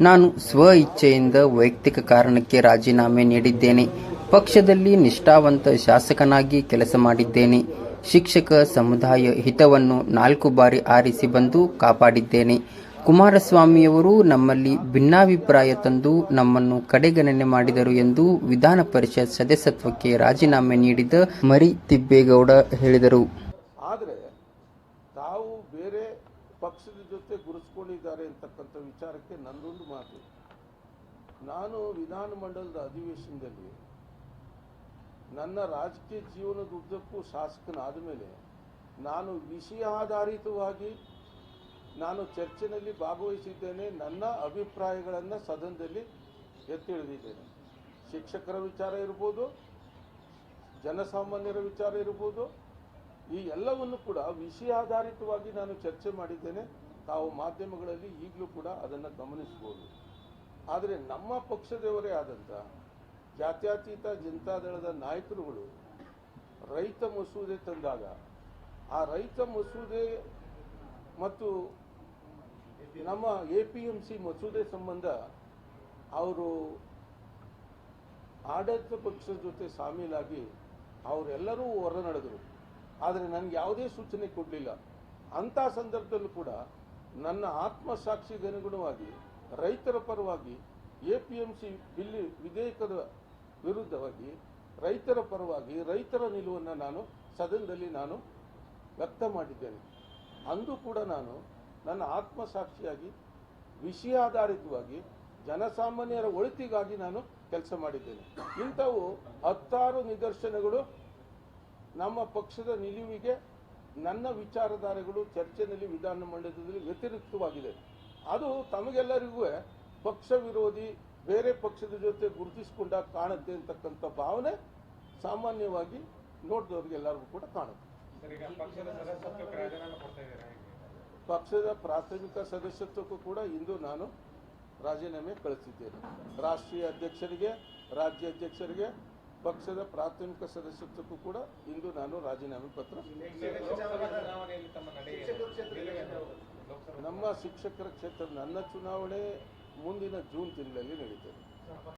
ನಾನು ಸ್ವ ಇಚ್ಛೆಯಿಂದ ವೈಯಕ್ತಿಕ ಕಾರಣಕ್ಕೆ ರಾಜೀನಾಮೆ ನೀಡಿದ್ದೇನೆ. ಪಕ್ಷದಲ್ಲಿ ನಿಷ್ಠಾವಂತ ಶಾಸಕನಾಗಿ ಕೆಲಸ ಮಾಡಿದ್ದೇನೆ. ಶಿಕ್ಷಕ ಸಮುದಾಯ ಹಿತವನ್ನು ನಾಲ್ಕು ಬಾರಿ ಆರಿಸಿ ಬಂದು ಕಾಪಾಡಿದ್ದೇನೆ. ಕುಮಾರಸ್ವಾಮಿಯವರು ನಮ್ಮಲ್ಲಿ ಭಿನ್ನಾಭಿಪ್ರಾಯ ತಂದು ನಮ್ಮನ್ನು ಕಡೆಗಣನೆ ಮಾಡಿದರು ಎಂದು ವಿಧಾನ ಪರಿಷತ್ ಸದಸ್ಯತ್ವಕ್ಕೆ ರಾಜೀನಾಮೆ ನೀಡಿದ ಮರಿ ತಿಬ್ಬೇಗೌಡ ಹೇಳಿದರು. ಆದರೆ ತಾವು ಬೇರೆ ಪಕ್ಷದ ಜೊತೆ ಗುರುಸ್ಕೊಂಡಿದ್ದಾರೆ ಅಂತಕ್ಕಂಥ ವಿಚಾರಕ್ಕೆ ನನ್ನದೊಂದು ಮಾತು. ನಾನು ವಿಧಾನಮಂಡಲದ ಅಧಿವೇಶನದಲ್ಲಿ ನನ್ನ ರಾಜಕೀಯ ಜೀವನದ ಉದ್ದಕ್ಕೂ ಶಾಸಕನಾದ ಮೇಲೆ ನಾನು ವಿಷಯಾಧಾರಿತವಾಗಿ ನಾನು ಚರ್ಚೆನಲ್ಲಿ ಭಾಗವಹಿಸಿದ್ದೇನೆ, ನನ್ನ ಅಭಿಪ್ರಾಯಗಳನ್ನು ಸದನದಲ್ಲಿ ಎತ್ತಿಳಿದಿದ್ದೇನೆ ಶಿಕ್ಷಕರ ವಿಚಾರ ಇರ್ಬೋದು, ಜನಸಾಮಾನ್ಯರ ವಿಚಾರ ಇರ್ಬೋದು ಈ ಎಲ್ಲವನ್ನು ಕೂಡ ವಿಷಯಾಧಾರಿತವಾಗಿ ನಾನು ಚರ್ಚೆ ಮಾಡಿದ್ದೇನೆ. ತಾವು ಮಾಧ್ಯಮಗಳಲ್ಲಿ ಈಗಲೂ ಕೂಡ ಅದನ್ನು ಗಮನಿಸಬಹುದು. ಆದರೆ ನಮ್ಮ ಪಕ್ಷದವರೇ ಆದಂಥ ಜಾತ್ಯತೀತ ಜನತಾದಳದ ನಾಯಕರುಗಳು ರೈತ ಮಸೂದೆ ತಂದಾಗ, ಆ ರೈತ ಮಸೂದೆ ಮತ್ತು ನಮ್ಮ ಎ ಪಿ ಎಂ ಸಿ ಮಸೂದೆ ಸಂಬಂಧ ಅವರು ಆಡಳಿತ ಪಕ್ಷದ ಜೊತೆ ಸಾಮೀಲಾಗಿ ಅವರೆಲ್ಲರೂ ಹೊರ ನಡೆದರು ಆದರೆ ನನಗೆ ಯಾವುದೇ ಸೂಚನೆ ಕೊಡಲಿಲ್ಲ. ಅಂಥ ಸಂದರ್ಭದಲ್ಲೂ ಕೂಡ ನನ್ನ ಆತ್ಮಸಾಕ್ಷಿಗೆ ಅನುಗುಣವಾಗಿ ರೈತರ ಪರವಾಗಿ, A P M C bill ವಿಧೇಯಕದ ವಿರುದ್ಧವಾಗಿ, ರೈತರ ಪರವಾಗಿ, ರೈತರ ನಿಲುವನ್ನು ನಾನು ಸದನದಲ್ಲಿ ನಾನು ವ್ಯಕ್ತ ಮಾಡಿದ್ದೇನೆ. ಅಂದು ಕೂಡ ನಾನು ನನ್ನ ಆತ್ಮಸಾಕ್ಷಿಯಾಗಿ, ವಿಷಯಾಧಾರಿತವಾಗಿ, ಜನಸಾಮಾನ್ಯರ ಒಳಿತಿಗಾಗಿ ನಾನು ಕೆಲಸ ಮಾಡಿದ್ದೇನೆ. ಇಂಥವು ಹತ್ತಾರು ನಿದರ್ಶನಗಳು ನಮ್ಮ ಪಕ್ಷದ ನಿಲುವಿಗೆ ನನ್ನ ವಿಚಾರಧಾರೆಗಳು ಚರ್ಚೆನಲ್ಲಿ ವಿಧಾನ ಮಂಡಲದಲ್ಲಿ ವ್ಯತಿರಿಕ್ತವಾಗಿದೆ. ಅದು ತಮಗೆಲ್ಲರಿಗೂ ಪಕ್ಷ ವಿರೋಧಿ ಬೇರೆ ಪಕ್ಷದ ಜೊತೆ ಗುರುತಿಸಿಕೊಂಡಾಗ ಕಾಣುತ್ತೆ ಅಂತಕ್ಕಂಥ ಭಾವನೆ ಸಾಮಾನ್ಯವಾಗಿ ನೋಡಿದವ್ರಿಗೆಲ್ಲರಿಗೂ ಕೂಡ ಕಾಣುತ್ತೆ. ಪಕ್ಷದ ಪ್ರಾಥಮಿಕ ಸದಸ್ಯತ್ವಕ್ಕೂ ಕೂಡ ಇಂದು ನಾನು ರಾಜೀನಾಮೆ ಕಳಿಸಿದ್ದೇನೆ. ರಾಷ್ಟ್ರೀಯ ಅಧ್ಯಕ್ಷರಿಗೆ ರಾಜ್ಯ ಅಧ್ಯಕ್ಷರಿಗೆ ಪಕ್ಷದ ಪ್ರಾಥಮಿಕ ಸದಸ್ಯತ್ವಕ್ಕೂ ಕೂಡ ಇಂದು ನಾನು ರಾಜೀನಾಮೆ ಪತ್ರ ನಮ್ಮ ಶಿಕ್ಷಕರ ಕ್ಷೇತ್ರ ನನ್ನ ಚುನಾವಣೆ ಮುಂದಿನ ಜೂನ್ ತಿಂಗಳಲ್ಲಿ ನಡೀತದೆ.